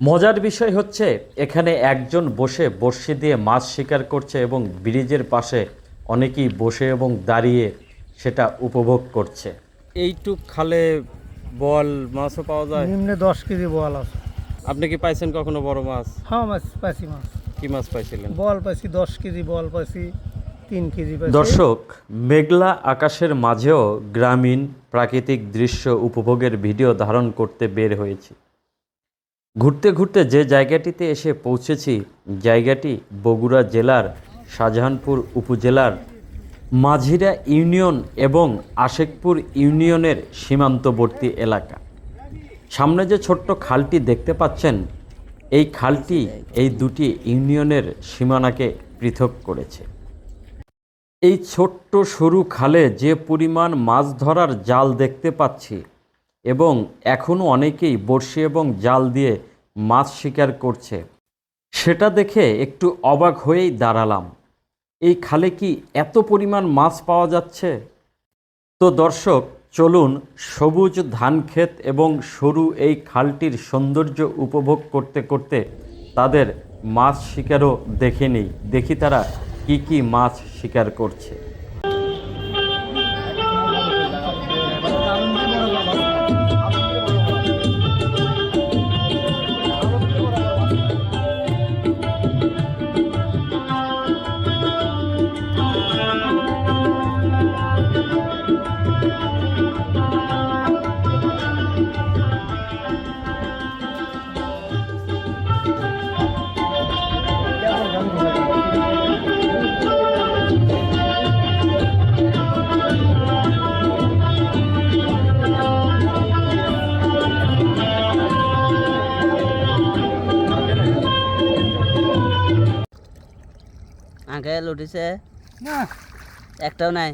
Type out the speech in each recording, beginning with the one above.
মজার বিষয় হচ্ছে এখানে একজন বসে বড়শি দিয়ে মাছ শিকার করছে এবং ব্রিজের পাশে অনেকেই বসে এবং দাঁড়িয়ে সেটা উপভোগ করছে। এইটুক খালে বল মাছও পাওয়া যায়? নিম্নে দশ কেজি বল আছে। আপনি কি পাইছেন কখনো বড় মাছ? হ্যাঁ মাছ পাইছি মাছ। কি মাছ পাইছিলেন? বল পাইছি দশ কেজি বল পাইছি তিন কেজি পাইছি। দর্শক মেঘলা আকাশের মাঝেও গ্রামীণ প্রাকৃতিক দৃশ্য উপভোগের ভিডিও ধারণ করতে বের হয়েছি। ঘুরতে ঘুরতে যে জায়গাটিতে এসে পৌঁছেছি, জায়গাটি বগুড়া জেলার শাহজাহানপুর উপজেলার মাঝিরা ইউনিয়ন এবং আশেকপুর ইউনিয়নের সীমান্তবর্তী এলাকা। সামনে যে ছোট্ট খালটি দেখতে পাচ্ছেন, এই খালটি এই দুটি ইউনিয়নের সীমানাকে পৃথক করেছে। এই ছোট্ট সরু খালে যে পরিমাণ মাছ ধরার জাল দেখতে পাচ্ছি এবং এখনও অনেকেই বড়শি এবং জাল দিয়ে মাছ শিকার করছে। সেটা দেখে একটু অবাক হয়েই দাঁড়ালাম। এই খালে কি এত পরিমাণ মাছ পাওয়া যাচ্ছে? তো দর্শক, চলুন সবুজ ধানক্ষেত এবং সরু এই খালটির সৌন্দর্য উপভোগ করতে করতে তাদের মাছ শিকারও দেখে নেই। দেখি তারা কি কি মাছ শিকার করছে। আঙ্কেল উঠেছে না। একটাও নাই।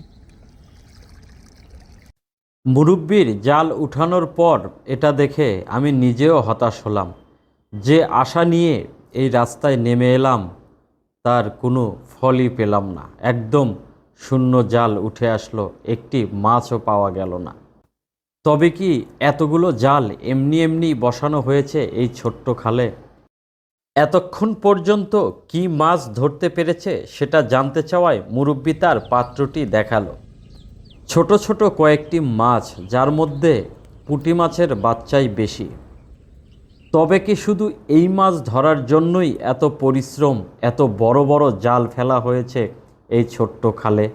মুরব্বির জাল উঠানোর পর এটা দেখে আমি নিজেও হতাশ হলাম। যে আশা নিয়ে এই রাস্তায় নেমে এলাম তার কোনো ফলই পেলাম না। একদম শূন্য জাল উঠে আসলো একটি মাছও পাওয়া গেল না। তবে কি এতগুলো জাল এমনি এমনি বসানো হয়েছে এই ছোট্ট খালে? এতক্ষণ পর্যন্ত কি মাছ ধরতে পেরেছে সেটা জানতে চাওয়ায় মুরব্বি তার পাত্রটি দেখাল। ছোট ছোট কয়েকটি মাছ, যার মধ্যে পুঁটি মাছের বাচ্চাই বেশি। তবে কি শুধু এই মাছ ধরার জন্যই এত পরিশ্রম, এত বড় বড় জাল ফেলা হয়েছে এই ছোট্ট খালে?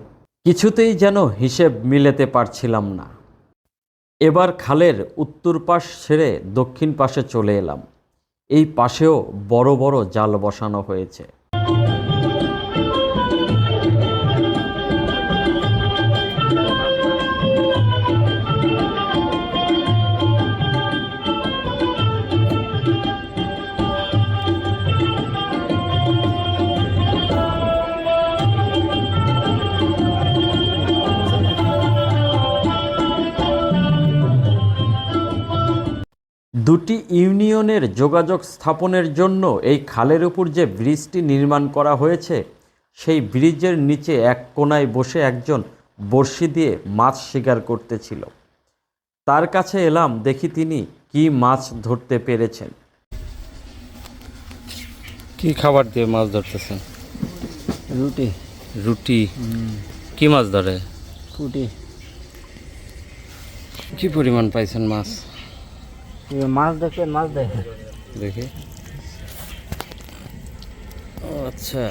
কিছুতেই যেন হিসেব মিলেতে পারছিলাম না। এবার খালের উত্তর পাশ ছেড়ে দক্ষিণ পাশে চলে এলাম। এই পাশেও বড় বড় জাল বসানো হয়েছে। দুটি ইউনিয়নের যোগাযোগ স্থাপনের জন্য এই খালের উপর যে ব্রিজটি নির্মাণ করা হয়েছে সেই ব্রিজের নিচে এক কোনায় বসে একজন বড়শি দিয়ে মাছ শিকার করতেছিল। তার কাছে এলাম দেখি তিনি কি মাছ ধরতে পেরেছেন। কি খাবার দিয়ে মাছ ধরতেছেন? রুটি। রুটি। কি মাছ ধরে? ফুটি কি পরিমাণ পাইছেন মাছ? মাছ দেখবেন মাছ দেখেন। দেখি। আচ্ছা।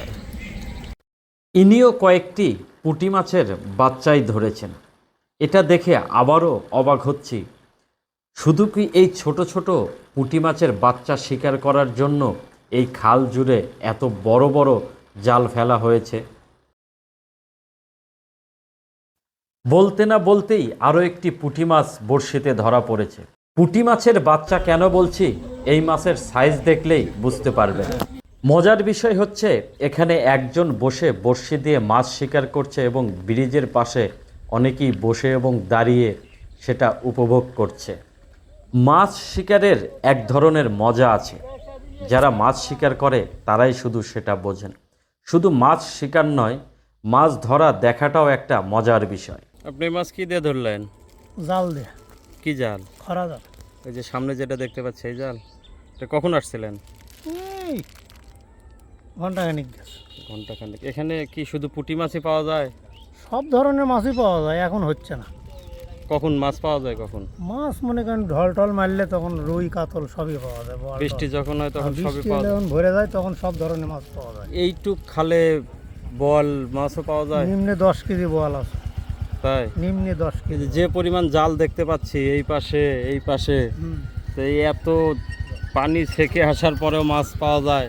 ইনিও কয়েকটি পুঁটি মাছের বাচ্চাই ধরেছেন। এটা দেখে আবারও অবাক হচ্ছি। শুধু কি এই ছোট ছোট পুঁটি মাছের বাচ্চা শিকার করার জন্য এই খাল জুড়ে এত বড় বড় জাল ফেলা হয়েছে? বলতে না বলতেই আরও একটি পুঁটি মাছ বড়শিতে ধরা পড়েছে। পুঁটি মাছের বাচ্চা কেন বলছি? এই মাছের সাইজ দেখলেই বুঝতে পারবেন। মজার বিষয় হচ্ছে এখানে একজন বসে বড়শি দিয়ে মাছ শিকার করছে এবং ব্রিজের পাশে অনেকেই বসে এবং দাঁড়িয়ে সেটা উপভোগ করছে। মাছ শিকারের এক ধরনের মজা আছে। যারা মাছ শিকার করে তারাই শুধু সেটা বোঝেন। শুধু মাছ শিকার নয় মাছ ধরা দেখাটাও একটা মজার বিষয়। আপনি মাছ কি দিয়ে ধরলেন? জাল দে কি জাল? খরা জাল। এই যে সামনে যেটা দেখতে পাচ্ছি এই জাল তো কখন আসছিলেন? ঘন্টাখানিক। ঘণ্টা খানেক এখানে কি শুধু পুঁটি মাছই পাওয়া যায়? সব ধরনের মাছই পাওয়া যায় এখন হচ্ছে না। কখন মাছ পাওয়া যায় কখন? মাছ মনে করেন ঢল টল মারলে তখন রুই কাতল সবই পাওয়া যায় বৃষ্টি যখন হয় তখন সবই পাওয়া যায়। যখন ভরে যায় তখন সব ধরনের মাছ পাওয়া যায়। এইটুক খালে বল মাছও পাওয়া যায়? নিম্নে দশ কেজি বল আছে। তাই? নিম্নে দশ কেজি। যে- পরিমাণ জাল দেখতে পাচ্ছি এই পাশে এই পাশে তো এই এত পানি ছেকে আসার পরেও মাছ পাওয়া যায়।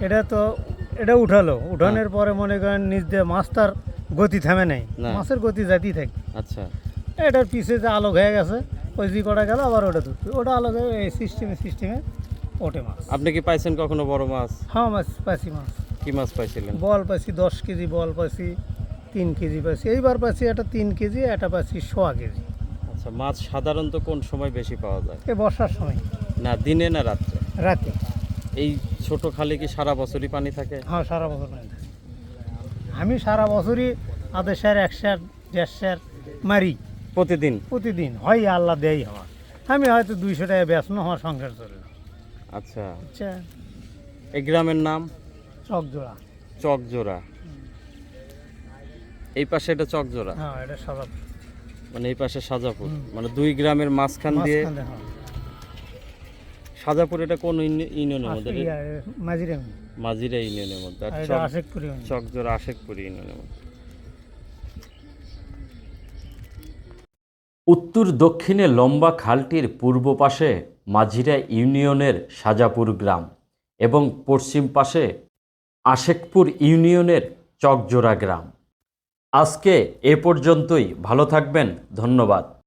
এটা তো এটা উঠালো। উঠানোর পরে মনে করেন নিজ দিয়ে মাছ তার গতি থামে নাই। না। মাছের গতি যাইতেই থাকে। আচ্ছা। এটার পিছে যে আলোক হয়ে গেছে ওই জি কটা গেল আবার ওটা ধরতে ওটা আলোক হয়ে এই সিস্টেমে সিস্টেমে ওঠে মাছ। আপনি কি পাইছেন কখনো বড় মাছ? হ্যাঁ মাছ পাইছি মাছ। কি মাছ পাইছিলেন? বল পাইছি দশ কেজি বল পাইছি। তিন কেজি পাচ্ছি এইবার পাচ্ছি এটা তিন কেজি এটা পাচ্ছি সোয়া কেজি। আচ্ছা মাছ সাধারণত কোন সময় বেশি পাওয়া যায়? এ বর্ষার সময়। না দিনে না রাত্রে? রাতে। এই ছোট খালে কি সারা বছরই পানি থাকে? হ্যাঁ সারা বছর পানি থাকে। আমি সারা বছরই আধা স্যার এক স্যার দেড় স্যার মারি। প্রতিদিন? প্রতিদিন। হয় আল্লাহ দেয় হওয়া আমি হয়তো দুইশো টাকা ব্যস্ত হওয়ার সংসার চলে আচ্ছা। আচ্ছা। এই গ্রামের নাম? চকজোড়া। চকজোড়া। এই পাশে এটা চকজোড়া। হ্যাঁ এটা সাদা মানে এই পাশে সাজাপুর। মানে দুই গ্রামের মাঝখান দিয়ে হ্যাঁ। সাজাপুর এটা কোন ইউনি- ইউনিয়নের মধ্যে? মাঝিরে মাজিরা ইউনিয়নের মধ্যে। আর চকজোড়া আশেকপুর ইউনিয়নের মধ্যে। উত্তর দক্ষিণে লম্বা খালটির পূর্ব পাশে মাঝিরা ইউনিয়নের সাজাপুর গ্রাম এবং পশ্চিম পাশে আশেকপুর ইউনিয়নের চকজোড়া গ্রাম। আজকে এ পর্যন্তই। ভালো থাকবেন। ধন্যবাদ।